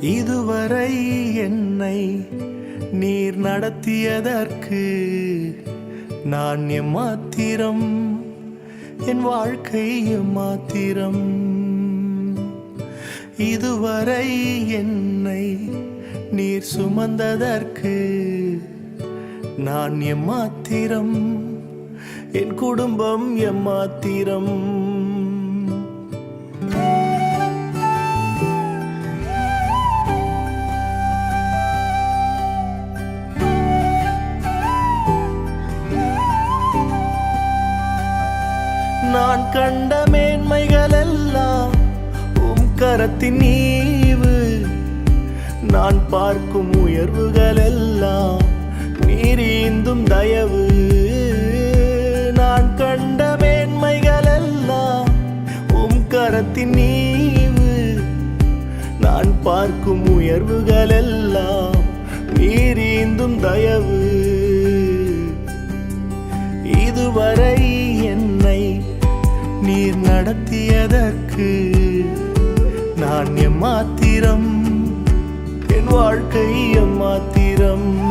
இதுவரை என்னை நீர் நடத்தியதற்கு நான் எம்மாத்திரம் என் வாழ்க்கை எம்மாத்திரம். இதுவரை என்னை நீர் சுமந்ததற்கு நான் எம்மாத்திரம் என் குடும்பம் எம்மாத்திரம். நான் கண்ட மேன்மைகள் எல்லாம் உம் கரத்தின் நீவு நான் பார்க்கும் உயர்வுகள் எல்லாம் நீரீந்தும் தயவு. நான் கண்ட மேன்மைகள் எல்லாம் உம் கரத்தின் நீவு நான் பார்க்கும் உயர்வுகள் எல்லாம் நீரீந்தும் தயவு. நடத்தியதற்கு நான் எம்மாத்திரம்? என் வாழ்க்கை எம்மாத்திரம்?